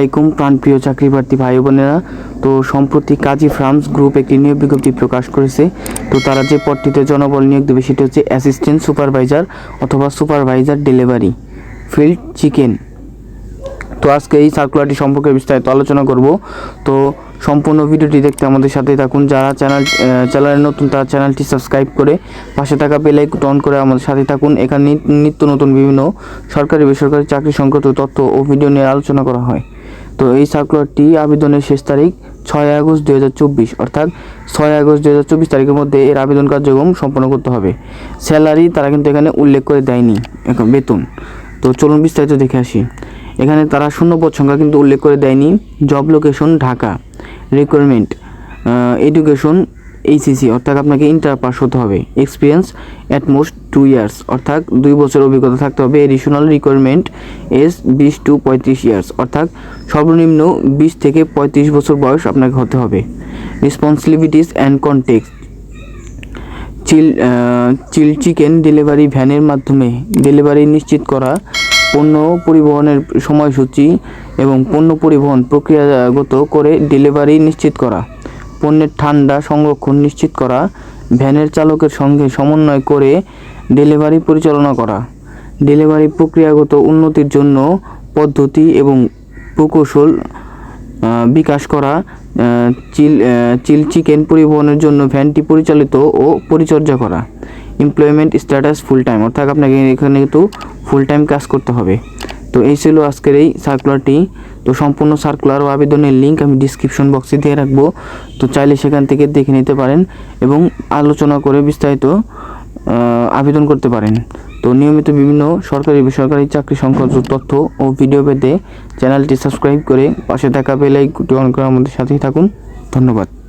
আলাইকুম, প্রাণপ্রিয় চাকরি প্রার্থী ভাই বোনেরা। তো সম্প্রতি কাজী ফার্মস গ্রুপ একটি নিয়োগ বিজ্ঞপ্তি প্রকাশ করেছে। তো তারা যে পদটিতে জনবল নিয়োগ দেবে সেটি হচ্ছে অ্যাসিস্ট্যান্ট সুপারভাইজার অথবা সুপারভাইজার ডেলিভারি, ফিল্ড চিকেন। তো আজকে এই সার্কুলারটি সম্পর্কে বিস্তারিত আলোচনা করব। তো সম্পূর্ণ ভিডিওটি দেখতে আমাদের সাথেই থাকুন। যারা চ্যানেল চ্যানেলে নতুন, তারা চ্যানেলটি সাবস্ক্রাইব করে পাশে থাকা বেল আইকন অন করে আমাদের সাথে থাকুন। এখানে নিত্য নতুন বিভিন্ন সরকারি, বেসরকারি চাকরি সংক্রান্ত তথ্য ও ভিডিও নিয়ে আলোচনা করা হয়। তো এই সার্কুলারটি আবেদনের শেষ তারিখ ছয় আগস্ট দু হাজার চব্বিশ, অর্থাৎ ছয় আগস্ট দু হাজার চব্বিশ তারিখের মধ্যে এর আবেদন কার্যক্রম সম্পন্ন করতে হবে। স্যালারি তারা কিন্তু এখানে উল্লেখ করে দেয়নি, এখন বেতন। তো চলুন বিস্তারিত দেখে আসি। এখানে তারা শূন্যপদ সংখ্যা কিন্তু উল্লেখ করে দেয়নি। Job location Dhaka. Requirement education HSC অর্থাৎ আপনাকে ইন্টার পাস হতে হবে। Experience at most two years অর্থাৎ দুই বছর অভিজ্ঞতা থাকতে হবে। এডিশনাল রিকোয়ারমেন্ট এস বিশ টু পঁয়ত্রিশ ইয়ার্স অর্থাৎ সর্বনিম্ন বিশ থেকে পঁয়ত্রিশ বছর বয়স আপনাকে হতে হবে। Responsibilities and context chill chill chicken delivery ভ্যানের মাধ্যমে ডেলিভারি নিশ্চিত করা, পণ্য পরিবহনের সময়সূচি এবং পণ্য পরিবহন প্রক্রিয়াগত করে ডেলিভারি নিশ্চিত করা। পণ্যের ঠান্ডা সংরক্ষণ নিশ্চিত করা, ভ্যানের চালকের সঙ্গে সমন্বয় করে ডেলিভারি পরিচালনা করা। ডেলিভারি প্রক্রিয়াগত উন্নতির জন্য পদ্ধতি এবং প্রকৌশল বিকাশ করা চিল চিল চিকেন পরিবহনের জন্য ভ্যানটি পরিচালিত ও পরিচর্যা করা। এমপ্লয়মেন্ট স্ট্যাটাস ফুল টাইম অর্থাৎ আপনাকে এখানে কিন্তু ফুল টাইম কাজ করতে হবে। তো এই ছিল আজকের এই সার্কুলারটি তো সম্পূর্ণ সার্কুলার ও আবেদনের লিঙ্ক আমি ডিসক্রিপশন বক্সে দিয়ে রাখব। তো চাইলে সেখান থেকে দেখে নিতে পারেন এবং আলোচনা করে বিস্তারিত আবেদন করতে পারেন। তো নিয়মিত বিভিন্ন সরকারি বেসরকারি চাকরি সংক্রান্ত তথ্য ও ভিডিও পেতে চ্যানেলটি সাবস্ক্রাইব করে পাশে থাকা বেল আইকনটি অন করে আমাদের সাথেই থাকুন। ধন্যবাদ।